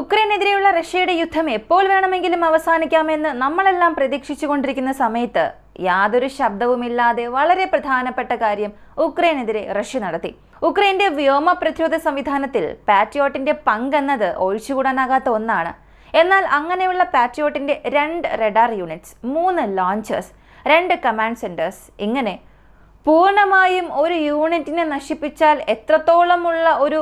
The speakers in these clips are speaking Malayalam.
ഉക്രൈനെതിരെയുള്ള റഷ്യയുടെ യുദ്ധം എപ്പോൾ വേണമെങ്കിലും അവസാനിക്കാമെന്ന് നമ്മളെല്ലാം പ്രതീക്ഷിച്ചുകൊണ്ടിരിക്കുന്ന സമയത്ത് യാതൊരു ശബ്ദവുമില്ലാതെ വളരെ പ്രധാനപ്പെട്ട കാര്യം ഉക്രൈനെതിരെ റഷ്യ നടത്തി. ഉക്രൈന്റെ വ്യോമ പ്രതിരോധ സംവിധാനത്തിൽ പാട്രിയോട്ടിന്റെ പങ്കെന്നത് ഒഴിച്ചുകൂടാനാകാത്ത ഒന്നാണ്. എന്നാൽ അങ്ങനെയുള്ള പാട്രിയോട്ടിന്റെ രണ്ട് റഡാർ യൂണിറ്റ്സ് മൂന്ന് ലോഞ്ചേഴ്സ് രണ്ട് കമാൻഡ് സെന്റേഴ്സ് ഇങ്ങനെ പൂർണമായും ഒരു യൂണിറ്റിനെ നശിപ്പിച്ചാൽ എത്രത്തോളമുള്ള ഒരു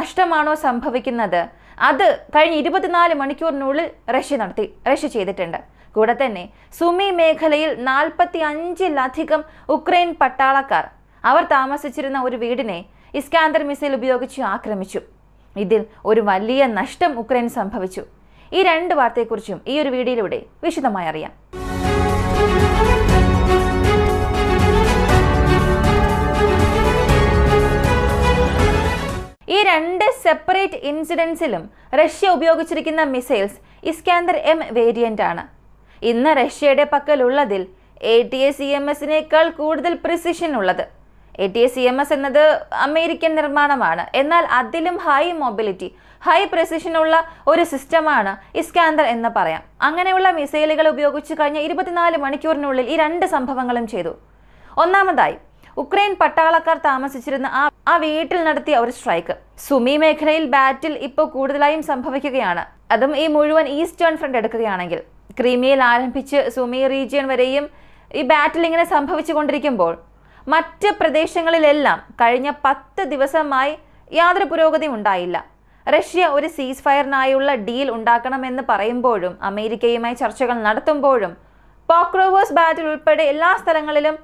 നഷ്ടമാണോ സംഭവിക്കുന്നത്? അത് കഴിഞ്ഞ ഇരുപത്തിനാല് മണിക്കൂറിനുള്ളിൽ റഷ്യ നടത്തി റഷ്യ ചെയ്തിട്ടുണ്ട്. കൂടെ തന്നെ സുമി മേഖലയിൽ നാൽപ്പത്തി അഞ്ചിലധികം ഉക്രൈൻ പട്ടാളക്കാർ അവർ താമസിച്ചിരുന്ന ഒരു വീടിനെ ഇസ്കാന്തർ മിസൈൽ ഉപയോഗിച്ച് ആക്രമിച്ചു. ഇതിൽ ഒരു വലിയ നഷ്ടം ഉക്രൈൻ സംഭവിച്ചു. ഈ രണ്ട് വാർത്തയെക്കുറിച്ചും ഈ ഒരു വീഡിയോയിലൂടെ വിശദമായി അറിയാം. രണ്ട് സെപ്പറേറ്റ് ഇൻസിഡൻസിലും റഷ്യ ഉപയോഗിച്ചിരിക്കുന്ന മിസൈൽസ് ഇസ്കാന്തർ എം വേരിയന്റ് ആണ്. ഇന്ന് റഷ്യയുടെ പക്കലുള്ളതിൽ A T S C M എസിനേക്കാൾ കൂടുതൽ പ്രിസിഷൻ ഉള്ളത്. A T S C M S എന്നത് അമേരിക്കൻ നിർമ്മാണമാണ്. എന്നാൽ അതിലും ഹൈ മൊബിലിറ്റി ഹൈ പ്രിസിഷൻ ഉള്ള ഒരു സിസ്റ്റമാണ് ഇസ്കാന്തർ എന്ന് പറയാം. അങ്ങനെയുള്ള മിസൈലുകൾ ഉപയോഗിച്ച് കഴിഞ്ഞ ഇരുപത്തിനാല് മണിക്കൂറിനുള്ളിൽ ഈ രണ്ട് സംഭവങ്ങളും ചെയ്തു. ഒന്നാമതായി ഉക്രൈൻ പട്ടാളക്കാർ താമസിച്ചിരുന്ന ആ ആ വീട്ടിൽ നടത്തിയ ഒരു സ്ട്രൈക്ക്. സുമി മേഖലയിൽ ബാറ്റിൽ ഇപ്പോൾ കൂടുതലായും സംഭവിക്കുകയാണ്. അതും ഈ മുഴുവൻ ഈസ്റ്റേൺ ഫ്രണ്ട് എടുക്കുകയാണെങ്കിൽ. ക്രീമിയയിൽ ആരംഭിച്ച് സുമി റീജിയൻ വരെയും ഈ ബാറ്റിൽ ഇങ്ങനെ സംഭവിച്ചുകൊണ്ടിരിക്കുമ്പോൾ മറ്റ് പ്രദേശങ്ങളിലെല്ലാം കഴിഞ്ഞ പത്ത് ദിവസമായി യാതൊരു പുരോഗതി ഉണ്ടായില്ല. റഷ്യ ഒരു സീസ് ഫയറിനായുള്ള ഡീൽ ഉണ്ടാക്കണമെന്ന് പറയുമ്പോഴും അമേരിക്കയുമായി ചർച്ചകൾ നടത്തുമ്പോഴും പോക്രോവേഴ്സ് ബാറ്റിൽ ഉൾപ്പെടെ എല്ലാ സ്ഥലങ്ങളിലും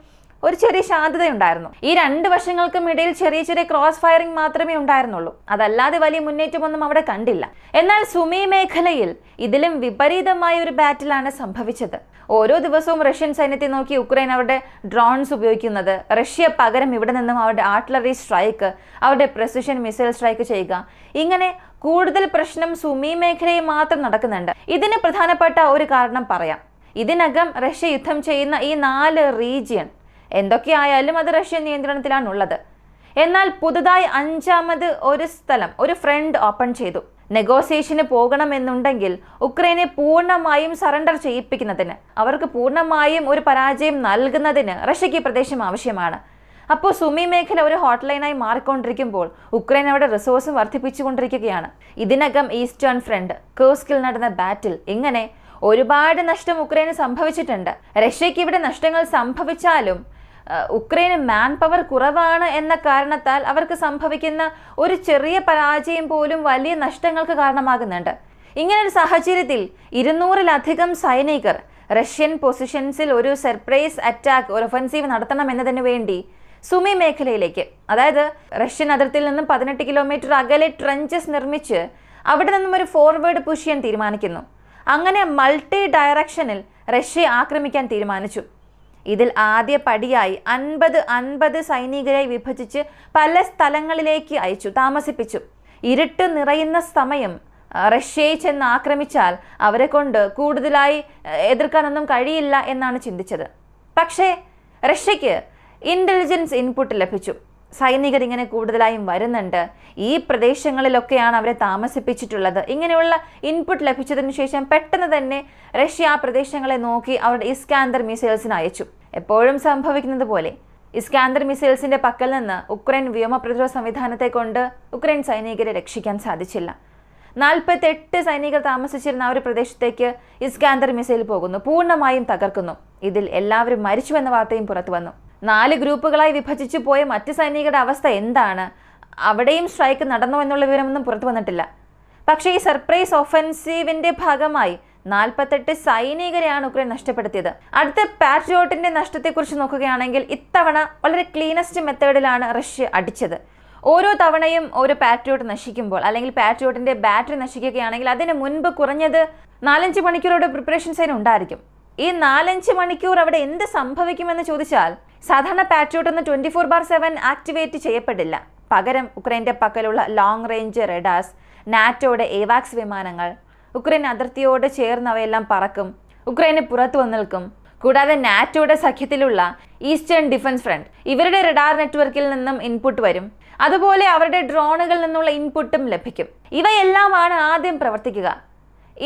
ഒരു ചെറിയ ശാന്തതയുണ്ടായിരുന്നു. ഈ രണ്ട് വശങ്ങൾക്കും ഇടയിൽ ചെറിയ ചെറിയ ക്രോസ് ഫയറിംഗ് മാത്രമേ ഉണ്ടായിരുന്നുള്ളൂ. അതല്ലാതെ വലിയ മുന്നേറ്റമൊന്നും അവിടെ കണ്ടില്ല. എന്നാൽ സുമി മേഖലയിൽ ഇതിലും വിപരീതമായ ഒരു ബാറ്റിലാണ് സംഭവിച്ചത്. ഓരോ ദിവസവും റഷ്യൻ സൈന്യത്തെ നോക്കി ഉക്രൈൻ അവരുടെ ഡ്രോൺസ് ഉപയോഗിക്കുന്നത് റഷ്യ പകരം ഇവിടെ നിന്നും അവരുടെ ആർട്ടിലറി സ്ട്രൈക്ക് അവരുടെ പ്രസിഷൻ മിസൈൽ സ്ട്രൈക്ക് ചെയ്യുക. ഇങ്ങനെ കൂടുതൽ പ്രശ്നം സുമി മേഖലയിൽ മാത്രം നടക്കുന്നുണ്ട്. ഇതിന് പ്രധാനപ്പെട്ട ഒരു കാരണം പറയാം. ഇതിനകം റഷ്യ യുദ്ധം ചെയ്യുന്ന ഈ നാല് റീജിയൻ എന്തൊക്കെയായാലും അത് റഷ്യൻ നിയന്ത്രണത്തിലാണുള്ളത്. എന്നാൽ പുതുതായി അഞ്ചാമത് ഒരു സ്ഥലം ഒരു ഫ്രണ്ട് ഓപ്പൺ ചെയ്തു. നെഗോസിയേഷന് പോകണമെന്നുണ്ടെങ്കിൽ ഉക്രൈനെ പൂർണമായും സറണ്ടർ ചെയ്യിപ്പിക്കുന്നതിന് അവർക്ക് പൂർണമായും ഒരു പരാജയം നൽകുന്നതിന് റഷ്യക്ക് പ്രദേശം ആവശ്യമാണ്. അപ്പോൾ സുമി മേഖല ഒരു ഹോട്ട്ലൈനായി മാറിക്കൊണ്ടിരിക്കുമ്പോൾ ഉക്രൈൻ അവിടെ റിസോഴ്സ് വർദ്ധിപ്പിച്ചുകൊണ്ടിരിക്കുകയാണ്. ഇതിനകം ഈസ്റ്റേൺ ഫ്രണ്ട് കേസ്കിൽ നടന്ന ബാറ്റിൽ ഇങ്ങനെ ഒരുപാട് നഷ്ടം ഉക്രൈന് സംഭവിച്ചിട്ടുണ്ട്. റഷ്യക്ക് ഇവിടെ നഷ്ടങ്ങൾ സംഭവിച്ചാലും ഉക്രൈന് മാൻ പവർ കുറവാണ് എന്ന കാരണത്താൽ അവർക്ക് സംഭവിക്കുന്ന ഒരു ചെറിയ പരാജയം പോലും വലിയ നഷ്ടങ്ങൾക്ക് കാരണമാകുന്നുണ്ട്. ഇങ്ങനൊരു സാഹചര്യത്തിൽ ഇരുന്നൂറിലധികം സൈനികർ റഷ്യൻ പൊസിഷൻസിൽ ഒരു സർപ്രൈസ് അറ്റാക്ക് ഒരു ഒഫൻസീവ് നടത്തണം എന്നതിനു വേണ്ടി സുമി മേഖലയിലേക്ക് അതായത് റഷ്യൻ അതിർത്തിയിൽ നിന്നും പതിനെട്ട് കിലോമീറ്റർ അകലെ ട്രഞ്ചസ് നിർമ്മിച്ച് അവിടെ നിന്നും ഒരു ഫോർവേഡ് പുഷ് ചെയ്യാൻ തീരുമാനിക്കുന്നു. അങ്ങനെ മൾട്ടി ഡയറക്ഷനിൽ റഷ്യ ആക്രമിക്കാൻ തീരുമാനിച്ചു. ഇതിൽ ആദ്യ പടിയായി അൻപത് അൻപത് സൈനികരെ വിഭജിച്ച് പല സ്ഥലങ്ങളിലേക്ക് അയച്ചു താമസിപ്പിച്ചു. ഇരുട്ട് നിറയുന്ന സമയം റഷ്യയെ ചെന്ന് ആക്രമിച്ചാൽ അവരെ കൊണ്ട് കൂടുതലായി എതിർക്കാനൊന്നും കഴിയില്ല എന്നാണ് ചിന്തിച്ചത്. പക്ഷേ റഷ്യക്ക് ഇന്റലിജൻസ് ഇൻപുട്ട് ലഭിച്ചു. സൈനികർ ഇങ്ങനെ കൂടുതലായും വരുന്നുണ്ട്. ഈ പ്രദേശങ്ങളിലൊക്കെയാണ് അവരെ താമസിപ്പിച്ചിട്ടുള്ളത്. ഇങ്ങനെയുള്ള ഇൻപുട്ട് ലഭിച്ചതിന് ശേഷം പെട്ടെന്ന് തന്നെ റഷ്യ ആ പ്രദേശങ്ങളെ നോക്കി അവരുടെ ഇസ്കാന്തർ മിസൈൽസിന് അയച്ചു. എപ്പോഴും സംഭവിക്കുന്നത് പോലെ ഇസ്കാന്തർ മിസൈൽസിന്റെ പക്കൽ നിന്ന് ഉക്രൈൻ വ്യോമ പ്രതിരോധ സംവിധാനത്തെ കൊണ്ട് ഉക്രൈൻ സൈനികരെ രക്ഷിക്കാൻ സാധിച്ചില്ല. നാൽപ്പത്തെട്ട് സൈനികർ താമസിച്ചിരുന്ന ആ ഒരു പ്രദേശത്തേക്ക് ഇസ്കാന്തർ മിസൈൽ പോകുന്നു. പൂർണമായും തകർക്കുന്നു. ഇതിൽ എല്ലാവരും മരിച്ചുവെന്ന വാർത്തയും പുറത്തു വന്നു. നാല് ഗ്രൂപ്പുകളായി വിഭജിച്ചു പോയ മറ്റ് സൈനികരുടെ അവസ്ഥ എന്താണ്? അവിടെയും സ്ട്രൈക്ക് നടന്നു എന്നുള്ള വിവരമൊന്നും പുറത്തു വന്നിട്ടില്ല. പക്ഷേ ഈ സർപ്രൈസ് ഒഫൻസീവിന്റെ ഭാഗമായി നാൽപ്പത്തെട്ട് സൈനികരെയാണ് ഉക്രൈൻ നഷ്ടപ്പെടുത്തിയത്. അടുത്ത പാട്രിയോട്ടിന്റെ നഷ്ടത്തെക്കുറിച്ച് നോക്കുകയാണെങ്കിൽ ഇത്തവണ വളരെ ക്ലീനസ്റ്റ് മെത്തേഡിലാണ് റഷ്യ അടിച്ചത്. ഓരോ തവണയും ഒരു പാട്രിയോട്ട് നശിക്കുമ്പോൾ അല്ലെങ്കിൽ പാട്രിയോട്ടിന്റെ ബാറ്ററി നശിക്കുകയാണെങ്കിൽ അതിന് മുൻപ് കുറഞ്ഞത് നാലഞ്ച് മണിക്കൂറോടെ പ്രിപ്പറേഷൻസ് അതിന് ഉണ്ടായിരിക്കും. ഈ നാലഞ്ച് മണിക്കൂർ അവിടെ എന്ത് സംഭവിക്കുമെന്ന് ചോദിച്ചാൽ സാധാരണ പാട്രിയോട്ട് ഒന്ന് twenty four bar seven activate ചെയ്യപ്പെടില്ല. പകരം ഉക്രൈന്റെ പക്കലുള്ള ലോങ് റേഞ്ച് റെഡാസ് നാറ്റോയുടെ എവാക്സ് വിമാനങ്ങൾ ഉക്രൈൻ അതിർത്തിയോട് ചേർന്നവയെല്ലാം പറക്കും. ഉക്രൈന് പുറത്തു വന്നിൽക്കും കൂടാതെ നാറ്റോയുടെ സഖ്യത്തിലുള്ള ഈസ്റ്റേൺ ഡിഫൻസ് ഫ്രണ്ട് ഇവരുടെ റഡാർ നെറ്റ്വർക്കിൽ നിന്നും ഇൻപുട്ട് വരും. അതുപോലെ അവരുടെ ഡ്രോണുകളിൽ നിന്നുള്ള ഇൻപുട്ടും ലഭിക്കും. ഇവയെല്ലാമാണ് ആദ്യം പ്രവർത്തിക്കുക.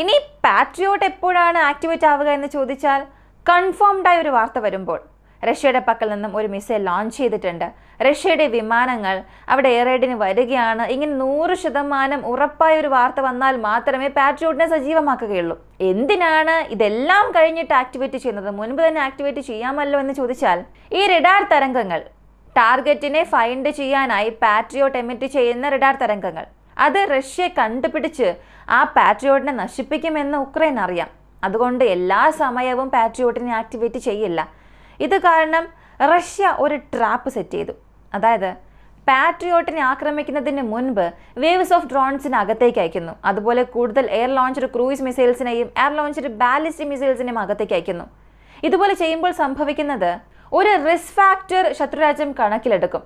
ഇനി പാട്രിയോട്ട് എപ്പോഴാണ് ആക്ടിവേറ്റ് ആവുക എന്ന് ചോദിച്ചാൽ കൺഫേംഡ് ആയ ഒരു വാർത്ത വരുമ്പോൾ. റഷ്യയുടെ പക്കൽ നിന്നും ഒരു മിസൈൽ ലോഞ്ച് ചെയ്തിട്ടുണ്ട്. റഷ്യയുടെ വിമാനങ്ങൾ അവിടെ എയർ റൈഡിന് വരികയാണ്. ഇങ്ങനെ നൂറ് ശതമാനം ഉറപ്പായ ഒരു വാർത്ത വന്നാൽ മാത്രമേ പാട്രിയോട്ടിനെ സജീവമാക്കുകയുള്ളൂ. എന്തിനാണ് ഇതെല്ലാം കഴിഞ്ഞിട്ട് ആക്ടിവേറ്റ് ചെയ്യുന്നത്? മുൻപ് തന്നെ ആക്ടിവേറ്റ് ചെയ്യാമല്ലോ എന്ന് ചോദിച്ചാൽ ഈ റിഡാർ തരംഗങ്ങൾ ടാർഗറ്റിനെ ഫൈൻഡ് ചെയ്യാനായി പാട്രിയോട്ട് എമിറ്റ് ചെയ്യുന്ന റിഡാർ തരംഗങ്ങൾ. അത് റഷ്യയെ കണ്ടുപിടിച്ച് ആ പാട്രിയോട്ടിനെ നശിപ്പിക്കുമെന്ന് ഉക്രൈൻ അറിയാം. അതുകൊണ്ട് എല്ലാ സമയവും പാട്രിയോട്ടിനെ ആക്ടിവേറ്റ് ചെയ്യില്ല. ഇത് കാരണം റഷ്യ ഒരു ട്രാപ്പ് സെറ്റ് ചെയ്തു. അതായത് പാട്രിയോട്ടിനെ ആക്രമിക്കുന്നതിന് മുൻപ് വേവ്സ് ഓഫ് ഡ്രോൺസിന് അകത്തേക്ക് അയക്കുന്നു. അതുപോലെ കൂടുതൽ എയർ ലോഞ്ചർ ക്രൂയിസ് മിസൈൽസിനെയും എയർ ലോഞ്ചർ ബാലിസ്റ്റിക് മിസൈൽസിനെയും അകത്തേക്ക് അയക്കുന്നു. ഇതുപോലെ ചെയ്യുമ്പോൾ സംഭവിക്കുന്നത് ഒരു റിസ്ക് ഫാക്ടർ ശത്രുരാജ്യം കണക്കിലെടുക്കും.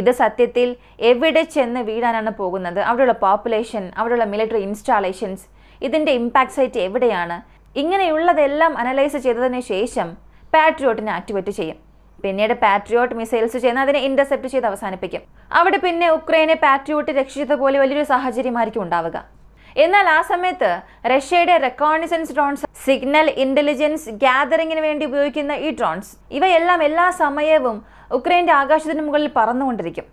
ഇത് സത്യത്തിൽ എവിടെ ചെന്ന് വീഴാനാണ് പോകുന്നത്? അവിടെയുള്ള പോപ്പുലേഷൻ അവിടെയുള്ള മിലിറ്ററി ഇൻസ്റ്റാളേഷൻസ് ഇതിന്റെ ഇമ്പാക്ട് സൈറ്റ് എവിടെയാണ്? ഇങ്ങനെയുള്ളതെല്ലാം അനലൈസ് ചെയ്തതിന് ശേഷം പാട്രിയോട്ടിനെ ആക്ടിവേറ്റ് ചെയ്യും. പിന്നീട് പാട്രിയോട്ട് മിസൈൽസ് ചെയ്യുന്ന അതിനെ ഇന്റർസെപ്റ്റ് ചെയ്ത് അവസാനിപ്പിക്കും. അവിടെ പിന്നെ ഉക്രൈനെ പാട്രിയോട്ട് രക്ഷിച്ചത് പോലെ വലിയൊരു സാഹചര്യമായിരിക്കും ഉണ്ടാവുക. എന്നാൽ ആ സമയത്ത് റഷ്യയുടെ റെക്കോണിസൻസ് ഡ്രോൺസ് സിഗ്നൽ ഇന്റലിജൻസ് ഗ്യാതറിങ്ങിന് വേണ്ടി ഉപയോഗിക്കുന്ന ഈ ഡ്രോൺസ് ഇവയെല്ലാം എല്ലാ സമയവും ഉക്രൈന്റെ ആകാശത്തിന് മുകളിൽ പറന്നുകൊണ്ടിരിക്കും.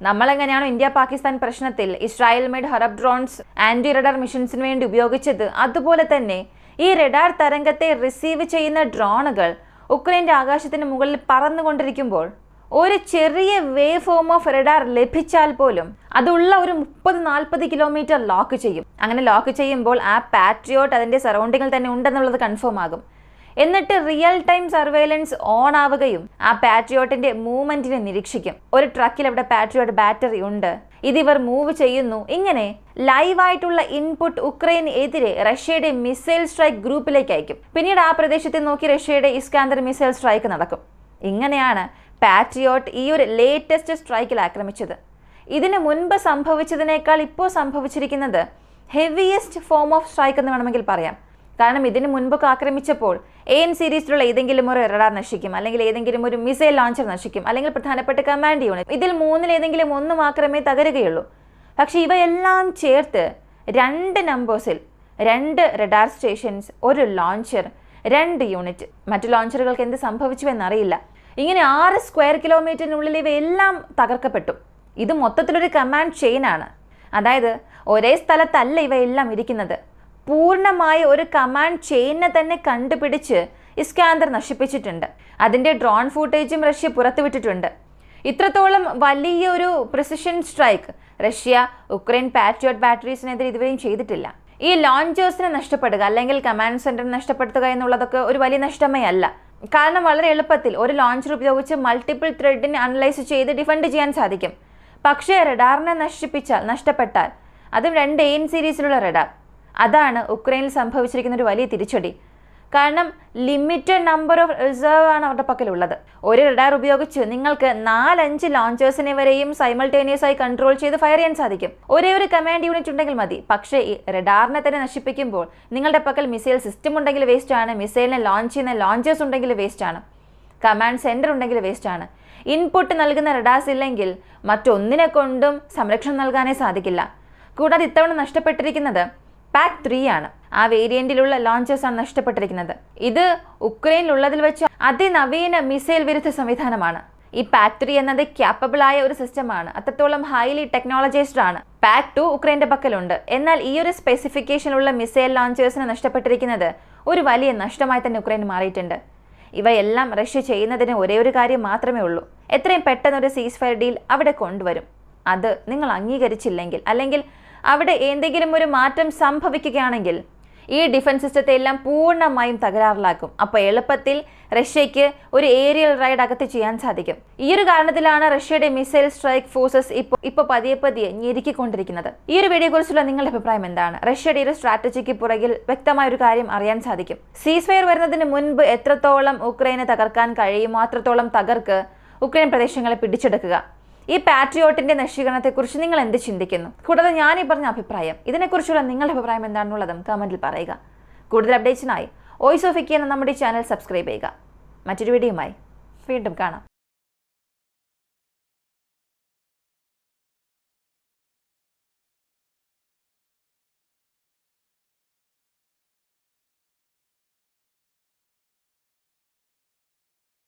നമ്മളെങ്ങനെയാണോ ഇന്ത്യ പാകിസ്ഥാൻ പ്രശ്നത്തിൽ Israel made Harop drones anti radar മിഷൻസിന് വേണ്ടി ഉപയോഗിച്ചത് അതുപോലെ തന്നെ ഈ റഡാർ തരംഗത്തെ റിസീവ് ചെയ്യുന്ന ഡ്രോണുകൾ ഉക്രൈന്റെ ആകാശത്തിന് മുകളിൽ പറന്നുകൊണ്ടിരിക്കുമ്പോൾ ഒരു ചെറിയ വേ ഫോം ഓഫ് റഡാർ ലഭിച്ചാൽ പോലും അതുള്ള ഒരു മുപ്പത് നാൽപ്പത് കിലോമീറ്റർ ലോക്ക് ചെയ്യും. അങ്ങനെ ലോക്ക് ചെയ്യുമ്പോൾ ആ പാട്രിയോട്ട് അതിന്റെ സറൗണ്ടിങ്ങിൽ തന്നെ ഉണ്ടെന്നുള്ളത് കൺഫേം ആകും. എന്നിട്ട് റിയൽ ടൈം സർവൈലൻസ് ഓൺ ആവുകയും ആ പാട്രിയോട്ടിന്റെ മൂവ്മെന്റിനെ നിരീക്ഷിക്കും. ഒരു ട്രക്കിൽ അവിടെ പാട്രിയോട്ട് ബാറ്ററി ഉണ്ട്? ഇതിവർ മൂവ് ചെയ്യുന്നു. ഇങ്ങനെ ലൈവായിട്ടുള്ള ഇൻപുട്ട് ഉക്രൈന് എതിരെ റഷ്യയുടെ മിസൈൽ സ്ട്രൈക്ക് ഗ്രൂപ്പിലേക്ക് അയക്കും. പിന്നീട് ആ പ്രദേശത്തെ നോക്കി റഷ്യയുടെ ഇസ്കാന്തർ മിസൈൽ സ്ട്രൈക്ക് നടക്കും. ഇങ്ങനെയാണ് പാട്രിയോട്ട് ഈ ഒരു ലേറ്റസ്റ്റ് സ്ട്രൈക്കിൽ ആക്രമിച്ചത്. ഇതിന് മുൻപ് സംഭവിച്ചതിനേക്കാൾ ഇപ്പോൾ സംഭവിച്ചിരിക്കുന്നത് ഹെവിയസ്റ്റ് ഫോം ഓഫ് സ്ട്രൈക്ക് എന്ന് വേണമെങ്കിൽ പറയാം. കാരണം ഇതിന് മുൻപൊക്കെ ആക്രമിച്ചപ്പോൾ എ എൻ സീരീസിലുള്ള ഏതെങ്കിലും ഒരു റഡാർ നശിക്കും അല്ലെങ്കിൽ ഏതെങ്കിലും ഒരു മിസൈൽ ലോഞ്ചർ നശിക്കും അല്ലെങ്കിൽ പ്രധാനപ്പെട്ട കമാൻഡ് യൂണിറ്റ് ഇതിൽ മൂന്നിൽ ഏതെങ്കിലും ഒന്ന് മാത്രമേ തകരുകയുള്ളൂ. പക്ഷേ ഇവയെല്ലാം ചേർത്ത് രണ്ട് നമ്പേഴ്സിൽ രണ്ട് റഡാർ സ്റ്റേഷൻസ് ഒരു ലോഞ്ചർ രണ്ട് യൂണിറ്റ് മറ്റു ലോഞ്ചറുകൾക്ക് എന്ത് സംഭവിച്ചു എന്നറിയില്ല. ഇങ്ങനെ ആറ് സ്ക്വയർ കിലോമീറ്ററിനുള്ളിൽ ഇവയെല്ലാം തകർക്കപ്പെട്ടു. ഇത് മൊത്തത്തിലൊരു കമാൻഡ് ചെയിനാണ് അതായത് ഒരേ സ്ഥലത്തല്ല ഇവയെല്ലാം ഇരിക്കുന്നത്. പൂർണമായ ഒരു കമാൻഡ് ചെയിനെ തന്നെ കണ്ടുപിടിച്ച് ഇസ്കാന്തർ നശിപ്പിച്ചിട്ടുണ്ട്. അതിന്റെ ഡ്രോൺ ഫൂട്ടേജും റഷ്യ പുറത്തുവിട്ടിട്ടുണ്ട്. ഇത്രത്തോളം വലിയ ഒരു precision strike Russia Ukraine Patriot ബാറ്ററീസിനെതിരെ ഇതുവരെയും ചെയ്തിട്ടില്ല. ഈ ലോഞ്ചേഴ്സിനെ നഷ്ടപ്പെടുക അല്ലെങ്കിൽ കമാൻഡ് സെന്ററിനെ നഷ്ടപ്പെടുത്തുക എന്നുള്ളതൊക്കെ ഒരു വലിയ നഷ്ടമേ അല്ല. കാരണം വളരെ എളുപ്പത്തിൽ ഒരു ലോഞ്ചർ ഉപയോഗിച്ച് മൾട്ടിപ്പിൾ ത്രെഡിനെ അനലൈസ് ചെയ്ത് ഡിഫൻഡ് ചെയ്യാൻ സാധിക്കും. പക്ഷേ റഡാറിനെ നശിപ്പിച്ചാൽ നഷ്ടപ്പെട്ടാൽ അതും രണ്ട് എയിം സീരീസിലുള്ള റഡാർ അതാണ് ഉക്രൈനിൽ സംഭവിച്ചിരിക്കുന്ന ഒരു വലിയ തിരിച്ചടി. കാരണം ലിമിറ്റഡ് നമ്പർ ഓഫ് റിസർവ് ആണ് അവരുടെ പക്കലുള്ളത്. ഒരു റഡാർ ഉപയോഗിച്ച് നിങ്ങൾക്ക് നാലഞ്ച് ലോഞ്ചേഴ്സിനെ വരെയും സൈമൾട്ടേനിയസ് ആയി കൺട്രോൾ ചെയ്ത് ഫയർ ചെയ്യാൻ സാധിക്കും. ഒരേ ഒരു കമാൻഡ് യൂണിറ്റ് ഉണ്ടെങ്കിൽ മതി. പക്ഷേ ഈ റഡാറിനെ തന്നെ നശിപ്പിക്കുമ്പോൾ നിങ്ങളുടെ പക്കൽ മിസൈൽ സിസ്റ്റം ഉണ്ടെങ്കിൽ വേസ്റ്റ് ആണ് മിസൈലിനെ ലോഞ്ച് ചെയ്യുന്ന ലോഞ്ചേഴ്സ് ഉണ്ടെങ്കിൽ വേസ്റ്റ് ആണ് കമാൻഡ് സെന്റർ ഉണ്ടെങ്കിൽ വേസ്റ്റ് ആണ്. ഇൻപുട്ട് നൽകുന്ന റഡാർസ് ഇല്ലെങ്കിൽ മറ്റൊന്നിനെ കൊണ്ടും സംരക്ഷണം നൽകാനേ സാധിക്കില്ല. കൂടാതെ ഇത്തവണ നഷ്ടപ്പെട്ടിരിക്കുന്നത് പാക്ക് ത്രീ ആണ്. ആ വേരിയന്റിലുള്ള ലോഞ്ചേഴ്സ് ആണ് നഷ്ടപ്പെട്ടിരിക്കുന്നത്. ഇത് ഉക്രൈനിലുള്ളതിൽ വെച്ച് അതിനവീന മിസൈൽ വിരുദ്ധ സംവിധാനമാണ്. ഈ പാക്ക് ത്രീ എന്നത് ക്യാപ്പബിൾ ആയ ഒരു സിസ്റ്റമാണ് അത്രത്തോളം ഹൈലി ടെക്നോളജൈസ്ഡ് ആണ്. പാക്ക് ടു ഉക്രൈന്റെ പക്കലുണ്ട്. എന്നാൽ ഈ ഒരു സ്പെസിഫിക്കേഷനുള്ള മിസൈൽ ലോഞ്ചേഴ്സിന് നഷ്ടപ്പെട്ടിരിക്കുന്നത് ഒരു വലിയ നഷ്ടമായി തന്നെ ഉക്രൈൻ മാറിയിട്ടുണ്ട്. ഇവയെല്ലാം റഷ്യ ചെയ്യുന്നതിന് ഒരേ ഒരു കാര്യം മാത്രമേ ഉള്ളൂ. എത്രയും പെട്ടെന്ന് ഒരു സീസ് ഫയർ ഡീൽ അവിടെ കൊണ്ടുവരും. അത് നിങ്ങൾ അംഗീകരിച്ചില്ലെങ്കിൽ അല്ലെങ്കിൽ അവിടെ എന്തെങ്കിലും ഒരു മാറ്റം സംഭവിക്കുകയാണെങ്കിൽ ഈ ഡിഫൻസ് സിസ്റ്റത്തെ എല്ലാം പൂർണമായും തകരാറിലാക്കും. അപ്പോൾ എളുപ്പത്തിൽ റഷ്യയ്ക്ക് ഒരു ഏരിയൽ റൈഡ് അകത്ത് ചെയ്യാൻ സാധിക്കും. ഈ ഒരു കാരണത്തിലാണ് റഷ്യയുടെ മിസൈൽ സ്ട്രൈക്ക് ഫോഴ്സസ് ഇപ്പോൾ ഇപ്പോൾ പതിയെ പതിയെ ഞെരുക്കിക്കൊണ്ടിരിക്കുന്നത്. ഈ ഒരു വീഡിയോ കുറിച്ചുള്ള നിങ്ങളുടെ അഭിപ്രായം എന്താണ്? റഷ്യയുടെ ഒരു സ്ട്രാറ്റജിക്ക് പുറകിൽ വ്യക്തമായ ഒരു കാര്യം അറിയാൻ സാധിക്കും. സീസ് ഫയർ വരുന്നതിന് മുൻപ് എത്രത്തോളം ഉക്രൈനെ തകർക്കാൻ കഴിയുമോ അത്രത്തോളം തകർക്ക് ഉക്രൈൻ പ്രദേശങ്ങളെ പിടിച്ചെടുക്കുക. ഈ പാട്രിയോട്ടിന്റെ നശീകരണത്തെക്കുറിച്ച് നിങ്ങൾ എന്ത് ചിന്തിക്കുന്നു? കൂടാതെ ഞാൻ ഈ പറഞ്ഞ അഭിപ്രായം ഇതിനെക്കുറിച്ചുള്ള നിങ്ങളുടെ അഭിപ്രായം എന്താണെന്നുള്ളതും കമന്റിൽ പറയുക. കൂടുതൽ അപ്ഡേറ്റ്സിനായി വോയിസ് ഓഫ് എന്ന നമ്മുടെ ചാനൽ സബ്സ്ക്രൈബ് ചെയ്യുക. മറ്റൊരു വീഡിയോയുമായി വീണ്ടും കാണാം.